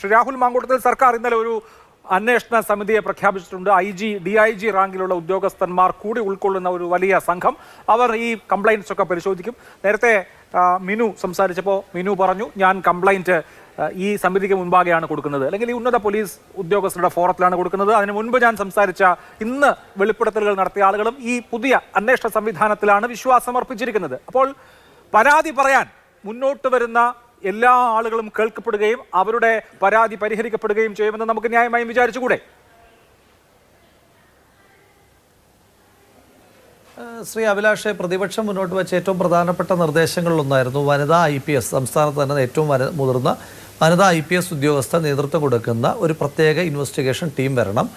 ശ്രീ രാഹുൽ മാങ്കൂട്ടത്തിൽ സർക്കാർ ഇന്നലെ ഒരു അന്വേഷണ സമിതിയെ പ്രഖ്യാപിച്ചിട്ടുണ്ട്. I G D I G റാങ്കിലുള്ള ഉദ്യോഗസ്ഥന്മാർ കൂടി ഉൾക്കൊള്ളുന്ന ഒരു വലിയ സംഘം. അവർ ഈ കംപ്ലൈന്റ്സ് ഒക്കെ പരിശോധിക്കും. നേരത്തെ മിനു സംസാരിച്ചപ്പോൾ മിനു പറഞ്ഞു ഞാൻ കംപ്ലൈന്റ് ഈ സമിതിക്ക് മുൻപാകെയാണ് കൊടുക്കുന്നത്. അല്ലെങ്കിൽ ഈ ഉന്നത പോലീസ് ഉദ്യോഗസ്ഥരുടെ ഫോറത്തിലാണ് കൊടുക്കുന്നത്. അതിന് മുൻപ് ഞാൻ സംസാരിച്ച ഇന്ന് വെളിപ്പെടുത്തലുകൾ നടത്തിയ ആളുകളും ഈ പുതിയ അന്വേഷണ സംവിധാനത്തിലാണ് വിശ്വാസം അർപ്പിച്ചിരിക്കുന്നത് അപ്പോൾ പരാതി പറയാൻ മുന്നോട്ട് വരുന്ന എല്ലാ ആളുകളും കേൾക്കപ്പെടുകയും അവരുടെ പരാതി പരിഹരിക്കപ്പെടുകയും ചെയ്യുമെന്ന് നമുക്ക് ന്യായമായും വിചാരിച്ചുകൂടെ? ശ്രീ അഭിലാഷെ പ്രതിപക്ഷം മുന്നോട്ട് വെച്ച ഏറ്റവും പ്രധാനപ്പെട്ട നിർദ്ദേശങ്ങളിലൊന്നായിരുന്നു വനിതാ ഐ പി എസ്. സംസ്ഥാനത്ത് തന്നെ ഏറ്റവും മുതിർന്ന വനിതാ ഐ പി എസ് ഉദ്യോഗസ്ഥ നേതൃത്വം കൊടുക്കുന്ന ഒരു പ്രത്യേക ഇൻവെസ്റ്റിഗേഷൻ ടീം വരണം.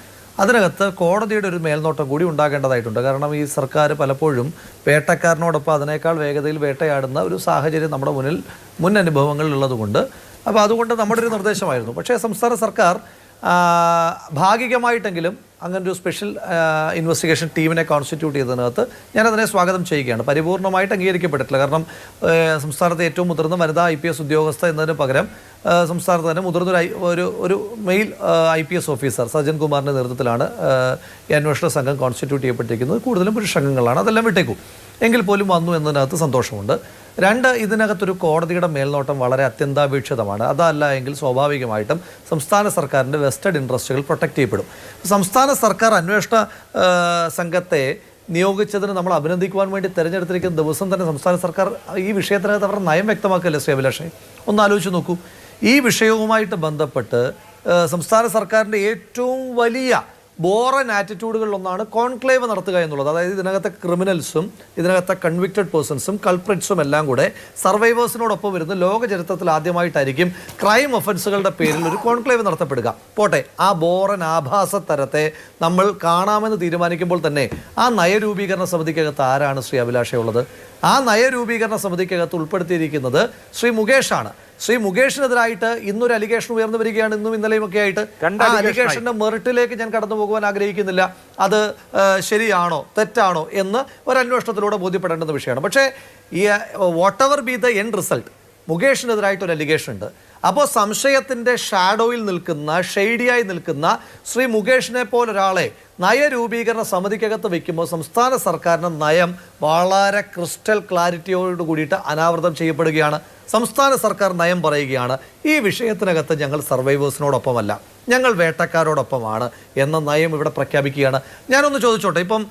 അതിനകത്ത് കോടതിയുടെ ഒരു മേൽനോട്ടം കൂടി ഉണ്ടാകേണ്ടതായിട്ടുണ്ട്. കാരണം ഈ സർക്കാർ പലപ്പോഴും വേട്ടക്കാരനോടൊപ്പം അതിനേക്കാൾ വേഗതയിൽ വേട്ടയാടുന്ന ഒരു സാഹചര്യം നമ്മുടെ മുന്നിൽ മുൻ അനുഭവങ്ങളിലുള്ളതുകൊണ്ട് അപ്പോൾ അതുകൊണ്ട് നമ്മുടെ ഒരു നിർദ്ദേശമായിരുന്നു. പക്ഷേ സംസ്ഥാന സർക്കാർ ഭാഗികമായിട്ടെങ്കിലും അങ്ങനെ ഒരു സ്പെഷ്യൽ ഇൻവെസ്റ്റിഗേഷൻ ടീമിനെ കോൺസ്റ്റിറ്റ്യൂട്ട് ചെയ്തതിനകത്ത് ഞാനതിനെ സ്വാഗതം ചെയ്യുകയാണ്. പരിപൂർണമായിട്ട് അംഗീകരിക്കപ്പെട്ടിട്ടില്ല. കാരണം സംസ്ഥാനത്തെ ഏറ്റവും മുതിർന്ന വനിതാ ഐ പി എസ് ഉദ്യോഗസ്ഥ എന്നതിന് പകരം സംസ്ഥാനത്ത് തന്നെ മുതിർന്ന ഒരു ഒരു male I P S officer Sajjan കുമാറിന്റെ നേതൃത്വത്തിലാണ് ഈ അന്വേഷണ സംഘം കോൺസ്റ്റിറ്റ്യൂട്ട് ചെയ്യപ്പെട്ടിരിക്കുന്നത്. കൂടുതലും പുരുഷ അംഗങ്ങളാണ്. അതെല്ലാം വിട്ടേക്കും. എങ്കിൽ പോലും വന്നു എന്നതിനകത്ത് സന്തോഷമുണ്ട്. രണ്ട് ഇതിനകത്തൊരു കോടതിയുടെ മേൽനോട്ടം വളരെ അത്യന്താപേക്ഷിതമാണ്. അതല്ല എങ്കിൽ സ്വാഭാവികമായിട്ടും സംസ്ഥാന സർക്കാരിന്റെ വെസ്റ്റഡ് ഇൻട്രസ്റ്റുകൾ പ്രൊട്ടക്റ്റ് ചെയ്യപ്പെടും. സംസ്ഥാന സർക്കാർ അന്വേഷണ സംഘത്തെ നിയോഗിച്ചതിന് നമ്മൾ അഭിനന്ദിക്കുവാൻ വേണ്ടി തിരഞ്ഞെടുത്തിരിക്കുന്ന ദിവസം തന്നെ സംസ്ഥാന സർക്കാർ ഈ വിഷയത്തിനകത്ത് അവരുടെ നയം വ്യക്തമാക്കല്ലേ ശ്രീ അഭിലാഷേ? ഒന്ന് ആലോചിച്ച് നോക്കൂ. ഈ വിഷയവുമായിട്ട് ബന്ധപ്പെട്ട് സംസ്ഥാന സർക്കാരിന്റെ ഏറ്റവും വലിയ ബോറൻ ആറ്റിറ്റ്യൂഡുകളിലൊന്നാണ് കോൺക്ലേവ് നടത്തുക എന്നുള്ളത്. അതായത് ഇതിനകത്തെ ക്രിമിനൽസും ഇതിനകത്തെ കൺവിക്റ്റഡ് പേഴ്സൺസും കൾപ്രിറ്റ്സും എല്ലാം കൂടെ സർവൈവേഴ്സിനോടൊപ്പം വരുന്ന ലോക ചരിത്രത്തിൽ ആദ്യമായിട്ടായിരിക്കും ക്രൈം ഒഫൻസുകളുടെ പേരിൽ ഒരു കോൺക്ലേവ് നടത്തപ്പെടുക. പോട്ടെ ആ ബോറൻ ആഭാസ തരത്തെ നമ്മൾ കാണാമെന്ന് തീരുമാനിക്കുമ്പോൾ തന്നെ ആ നയരൂപീകരണ സമിതിക്കകത്ത് ആരാണ് ശ്രീ അഭിലാഷയുള്ളത് ആ നയരൂപീകരണ സമിതിക്കകത്ത് ഉൾപ്പെടുത്തിയിരിക്കുന്നത് ശ്രീ മുകേഷാണ്. ശ്രീ മുകേഷിനെതിരായിട്ട് ഇന്നൊരു അലിഗേഷൻ ഉയർന്നു വരികയാണ് ഇന്നും ഇന്നലെയും ഒക്കെ ആയിട്ട് ആ. അലിഗേഷന്റെ മെറിറ്റിലേക്ക് ഞാൻ കടന്നു പോകുവാൻ ആഗ്രഹിക്കുന്നില്ല. അത് ശരിയാണോ തെറ്റാണോ എന്ന് ഒരു അന്വേഷണത്തിലൂടെ ബോധ്യപ്പെടേണ്ടുന്ന വിഷയമാണ്. പക്ഷേ ഈ whatever be the end result മുകേഷിനെതിരായിട്ട് ഒരു അലിഗേഷൻ ഉണ്ട്. അപ്പോൾ സംശയത്തിന്റെ ഷാഡോയിൽ നിൽക്കുന്ന ഷെയ്ഡിയായി നിൽക്കുന്ന ശ്രീ മുകേഷിനെ പോലൊരാളെ നയരൂപീകരണ സമിതിക്കകത്ത് വയ്ക്കുമ്പോൾ സംസ്ഥാന സർക്കാരിന്റെ നയം വളരെ ക്രിസ്റ്റൽ ക്ലാരിറ്റിയോട് കൂടിയിട്ട് അനാവൃതം ചെയ്യപ്പെടുകയാണ്. സംസ്ഥാന സർക്കാർ നയം പറയുകയാണ് ഈ വിഷയത്തിനകത്ത് ഞങ്ങൾ സർവൈവേഴ്സിനോടൊപ്പമല്ല ഞങ്ങൾ വേട്ടക്കാരോടൊപ്പമാണ് എന്ന നയം ഇവിടെ പ്രഖ്യാപിക്കുകയാണ്. ഞാനൊന്ന് ചോദിച്ചോട്ടെ ഇപ്പം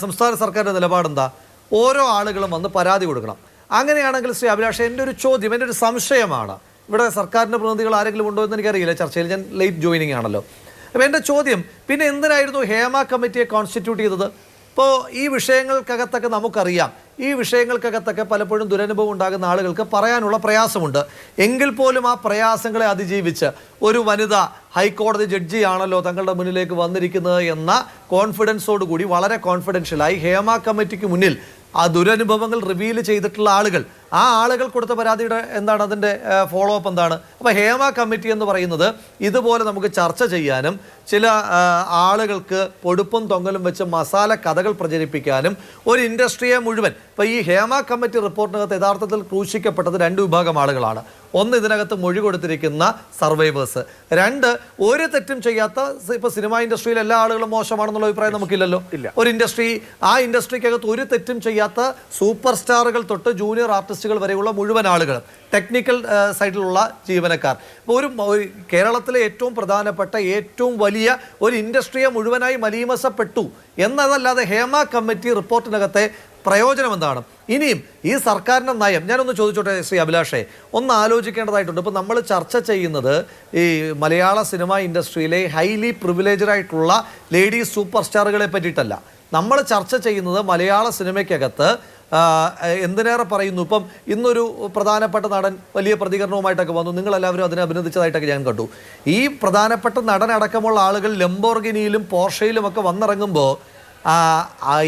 സംസ്ഥാന സർക്കാരിന്റെ നിലപാടെന്താ? ഓരോ ആളുകളും വന്ന് പരാതി കൊടുക്കണം. അങ്ങനെയാണെങ്കിൽ ശ്രീ അഭിലാഷ് എന്റെ ഒരു ചോദ്യം എന്റെ ഒരു സംശയമാണ്. ഇവിടെ സർക്കാരിന്റെ പ്രതിനിധികൾ ആരെങ്കിലും ഉണ്ടോ എന്ന് എനിക്കറിയില്ല. ചർച്ചയിൽ ഞാൻ ലേറ്റ് ജോയിനിങ് ആണല്ലോ. അപ്പോൾ എന്റെ ചോദ്യം പിന്നെ എന്തിനായിരുന്നു ഹേമ കമ്മിറ്റിയെ കോൺസ്റ്റിറ്റ്യൂട്ട് ചെയ്തത്? ഇപ്പോൾ ഈ വിഷയങ്ങൾക്കകത്തൊക്കെ നമുക്കറിയാം ഈ വിഷയങ്ങൾക്കകത്തൊക്കെ പലപ്പോഴും ദുരനുഭവം ഉണ്ടാകുന്ന ആളുകൾക്ക് പറയാനുള്ള പ്രയാസമുണ്ട്. എങ്കിൽ പോലും ആ പ്രയാസങ്ങളെ അതിജീവിച്ച് ഒരു വനിത ഹൈക്കോടതി ജഡ്ജിയാണല്ലോ തങ്ങളുടെ മുന്നിലേക്ക് വന്നിരിക്കുന്നത് എന്ന കോൺഫിഡൻസോടുകൂടി വളരെ കോൺഫിഡൻഷ്യലായി ഹേമ കമ്മിറ്റിക്ക് മുന്നിൽ ആ ദുരനുഭവങ്ങൾ റിവീൽ ചെയ്തിട്ടുള്ള ആളുകൾ. ആ ആളുകൾ കൊടുത്ത പരാതിയുടെ എന്താണ് അതിന്റെ ഫോളോ അപ്പ് എന്താണ്? അപ്പോൾ ഹേമ കമ്മിറ്റി എന്ന് പറയുന്നത് ഇതുപോലെ നമുക്ക് ചർച്ച ചെയ്യാനും ചില ആളുകൾക്ക് പൊടുപ്പും തൊങ്ങലും വെച്ച് മസാല കഥകൾ പ്രചരിപ്പിക്കാനും ഒരു ഇൻഡസ്ട്രിയെ മുഴുവൻ ഇപ്പോൾ ഈ ഹേമ കമ്മിറ്റി റിപ്പോർട്ടിനകത്ത് യഥാർത്ഥത്തിൽ ക്രൂശിക്കപ്പെട്ടത് രണ്ട് വിഭാഗം ആളുകളാണ്. ഒന്ന് ഇതിനകത്ത് മൊഴി കൊടുത്തിരിക്കുന്ന സർവൈവേഴ്സ്. രണ്ട് ഒരു തെറ്റും ചെയ്യാത്ത ഇപ്പോൾ സിനിമ ഇൻഡസ്ട്രിയിൽ എല്ലാ ആളുകളും മോശമാണെന്നുള്ള അഭിപ്രായം നമുക്കില്ലല്ലോ. ഇല്ല. ഒരു ഇൻഡസ്ട്രി ആ ഇൻഡസ്ട്രിക്കകത്ത് ഒരു തെറ്റും ചെയ്യാത്ത സൂപ്പർ സ്റ്റാറുകൾ തൊട്ട് ജൂനിയർ ആർട്ടിസ്റ്റുകൾ വരെയുള്ള മുഴുവൻ ആളുകളും ടെക്നിക്കൽ സൈഡിലുള്ള ജീവനക്കാർ. ഇപ്പോൾ ഒരു കേരളത്തിലെ ഏറ്റവും പ്രധാനപ്പെട്ട ഏറ്റവും വലിയ ഒരു ഇൻഡസ്ട്രിയെ മുഴുവനായി മലീമസപ്പെട്ടു എന്നതല്ലാതെ ഹേമ കമ്മിറ്റി റിപ്പോർട്ടിനകത്തെ പ്രയോജനം എന്താണ്? ഇനിയും ഈ സർക്കാരിന്റെ നയം ഞാനൊന്ന് ചോദിച്ചോട്ടെ ശ്രീ അഭിലാഷേ ഒന്ന് ആലോചിക്കേണ്ടതായിട്ടുണ്ട്. ഇപ്പോൾ നമ്മൾ ചർച്ച ചെയ്യുന്നത് ഈ മലയാള സിനിമ ഇൻഡസ്ട്രിയിലെ ഹൈലി ആയിട്ടുള്ള ലേഡീസ് സൂപ്പർ സ്റ്റാറുകളെ പറ്റിയിട്ടല്ല. നമ്മൾ ചർച്ച ചെയ്യുന്നത് മലയാള സിനിമയ്ക്കകത്ത് എന്തിനേറെ പറയുന്നു? ഇപ്പം ഇന്നൊരു പ്രധാനപ്പെട്ട നടൻ വലിയ പ്രതികരണവുമായിട്ടൊക്കെ വന്നു. നിങ്ങളെല്ലാവരും അതിനെ അഭിനന്ദിച്ചതായിട്ടൊക്കെ ഞാൻ കണ്ടു. ഈ പ്രധാനപ്പെട്ട നടൻ അടക്കമുള്ള ആളുകൾ ലംബോർഗിനിയിലും പോർഷയിലും ഒക്കെ വന്നിറങ്ങുമ്പോൾ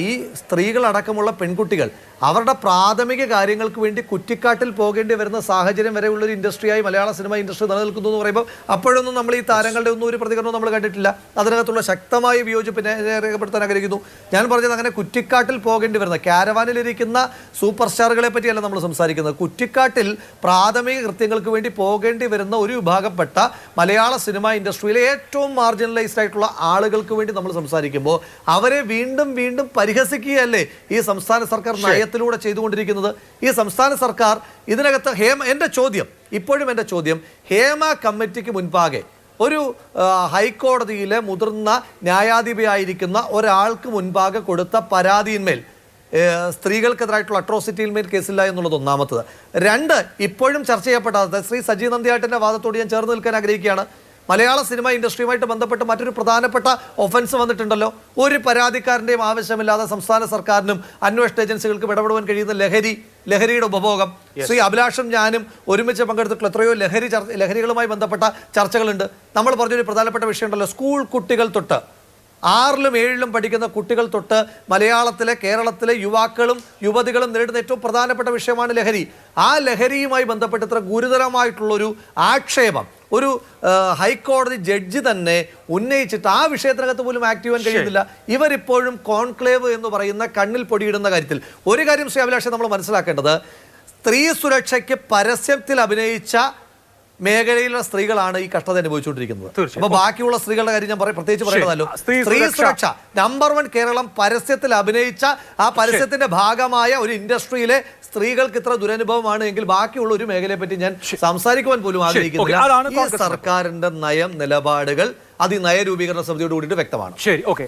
ഈ സ്ത്രീകളടക്കമുള്ള പെൺകുട്ടികൾ അവരുടെ പ്രാഥമിക കാര്യങ്ങൾക്ക് വേണ്ടി കുറ്റിക്കാട്ടിൽ പോകേണ്ടി വരുന്ന സാഹചര്യം വരെയുള്ള ഒരു ഇൻഡസ്ട്രിയായി മലയാള സിനിമ ഇൻഡസ്ട്രി നിലനിൽക്കുന്നു എന്ന് പറയുമ്പോൾ അപ്പോഴൊന്നും നമ്മൾ ഈ താരങ്ങളുടെ ഒന്നും ഒരു പ്രതികരണവും നമ്മൾ കണ്ടിട്ടില്ല. അതിനകത്തുള്ള ശക്തമായ വിയോജിപ്പ് രേഖപ്പെടുത്താൻ ആഗ്രഹിക്കുന്നു. ഞാൻ പറഞ്ഞത് അങ്ങനെ കുറ്റിക്കാട്ടിൽ പോകേണ്ടി വരുന്ന ക്യാരവാനിലിരിക്കുന്ന സൂപ്പർ സ്റ്റാറുകളെ പറ്റിയല്ല നമ്മൾ സംസാരിക്കുന്നത്. കുറ്റിക്കാട്ടിൽ പ്രാഥമിക കൃത്യങ്ങൾക്ക് വേണ്ടി പോകേണ്ടി വരുന്ന ഒരു വിഭാഗപ്പെട്ട മലയാള സിനിമ ഇൻഡസ്ട്രിയിലെ ഏറ്റവും മാർജിനലൈസ്ഡ് ആയിട്ടുള്ള ആളുകൾക്ക് വേണ്ടി നമ്മൾ സംസാരിക്കുമ്പോൾ അവരെ വീണ്ടും വീണ്ടും പരിഹസിക്കുകയല്ലേ ഈ സംസ്ഥാന സർക്കാർ നയത്തിലൂടെ ചെയ്തുകൊണ്ടിരിക്കുന്നത് ഈ സംസ്ഥാന സർക്കാർ. ഇതിനകത്ത് ഹേമ എന്റെ ചോദ്യം ഇപ്പോഴും എന്റെ ചോദ്യം ഹേമ കമ്മിറ്റിക്ക് മുൻപാകെ ഒരു ഹൈക്കോടതിയിലെ മുതിർന്ന ന്യായാധിപയായിരിക്കുന്ന ഒരാൾക്ക് മുൻപാകെ കൊടുത്ത പരാതിയിന്മേൽ സ്ത്രീകൾക്കെതിരായിട്ടുള്ള അട്രോസിറ്റിയിന്മേൽ കേസില്ല എന്നുള്ളത് ഒന്നാമത്തത്. രണ്ട് ഇപ്പോഴും ചർച്ച ചെയ്യപ്പെടാത്തത് ശ്രീ സജി നന്ദിയാട്ടിന്റെ വാദത്തോട് ഞാൻ ചേർന്ന് നിൽക്കാൻ ആഗ്രഹിക്കുകയാണ്. മലയാള സിനിമ ഇൻഡസ്ട്രിയുമായിട്ട് ബന്ധപ്പെട്ട് മറ്റൊരു പ്രധാനപ്പെട്ട ഒഫൻസ് വന്നിട്ടുണ്ടല്ലോ. ഒരു പരാതിക്കാരന്റെയും ആവശ്യമില്ലാതെ സംസ്ഥാന സർക്കാരിനും അന്വേഷണ ഏജൻസികൾക്കും ഇടപെടുവാൻ കഴിയുന്ന ലഹരി ലഹരിയുടെ ഉപഭോഗം. ശ്രീ അഭിലാഷും ഞാനും ഒരുമിച്ച് പങ്കെടുത്തിട്ടുള്ള എത്രയോ ലഹരി ചർച്ച ലഹരികളുമായി ബന്ധപ്പെട്ട ചർച്ചകളുണ്ട്. നമ്മൾ പറഞ്ഞൊരു പ്രധാനപ്പെട്ട വിഷയമുണ്ടല്ലോ സ്കൂൾ കുട്ടികൾ തൊട്ട്. ആറിലും ഏഴിലും പഠിക്കുന്ന കുട്ടികൾ തൊട്ട് മലയാളത്തിലെ കേരളത്തിലെ യുവാക്കളും യുവതികളും നേരിടുന്ന ഏറ്റവും പ്രധാനപ്പെട്ട വിഷയമാണ് ലഹരി. ആ ലഹരിയുമായി ബന്ധപ്പെട്ട് ഇത്ര ഗുരുതരമായിട്ടുള്ളൊരു ആക്ഷേപം ഒരു ഹൈക്കോടതി ജഡ്ജി തന്നെ ഉന്നയിച്ചിട്ട് ആ വിഷയത്തിനകത്ത് പോലും ആക്ട് ചെയ്യാൻ കഴിയുന്നില്ല. ഇവരിപ്പോഴും കോൺക്ലേവ് എന്ന് പറയുന്ന കണ്ണിൽ പൊടിയിടുന്ന കാര്യത്തിൽ. ഒരു കാര്യം ശ്രീ അഭിലാഷ് നമ്മൾ മനസ്സിലാക്കേണ്ടത്. സ്ത്രീ സുരക്ഷയ്ക്ക് പരസ്യത്തിൽ അഭിനയിച്ച മേഖലയിലുള്ള സ്ത്രീകളാണ് ഈ കഷ്ടത അനുഭവിച്ചുകൊണ്ടിരിക്കുന്നത്. അപ്പൊ ബാക്കിയുള്ള സ്ത്രീകളുടെ കാര്യം ഞാൻ പറയും. പ്രത്യേകിച്ച് പറയുന്നതല്ലോ സ്ത്രീ സുരക്ഷ. നമ്പർ വൺ കേരളം പരസ്യത്തിൽ അഭിനയിച്ച ആ പരസ്യത്തിന്റെ ഭാഗമായ ഒരു ഇൻഡസ്ട്രിയിലെ സ്ത്രീകൾക്ക് ഇത്ര ദുരനുഭവമാണ് എങ്കിൽ ബാക്കിയുള്ള ഒരു മേഖലയെ പറ്റി ഞാൻ സംസാരിക്കുവാൻ പോലും ആഗ്രഹിക്കുന്നില്ല. സർക്കാരിന്റെ നയം നിലപാടുകൾ അത് ഈ നയരൂപീകരണ സമിതിയോട് കൂടിയിട്ട് വ്യക്തമാണ്. ശരി. ഓക്കെ.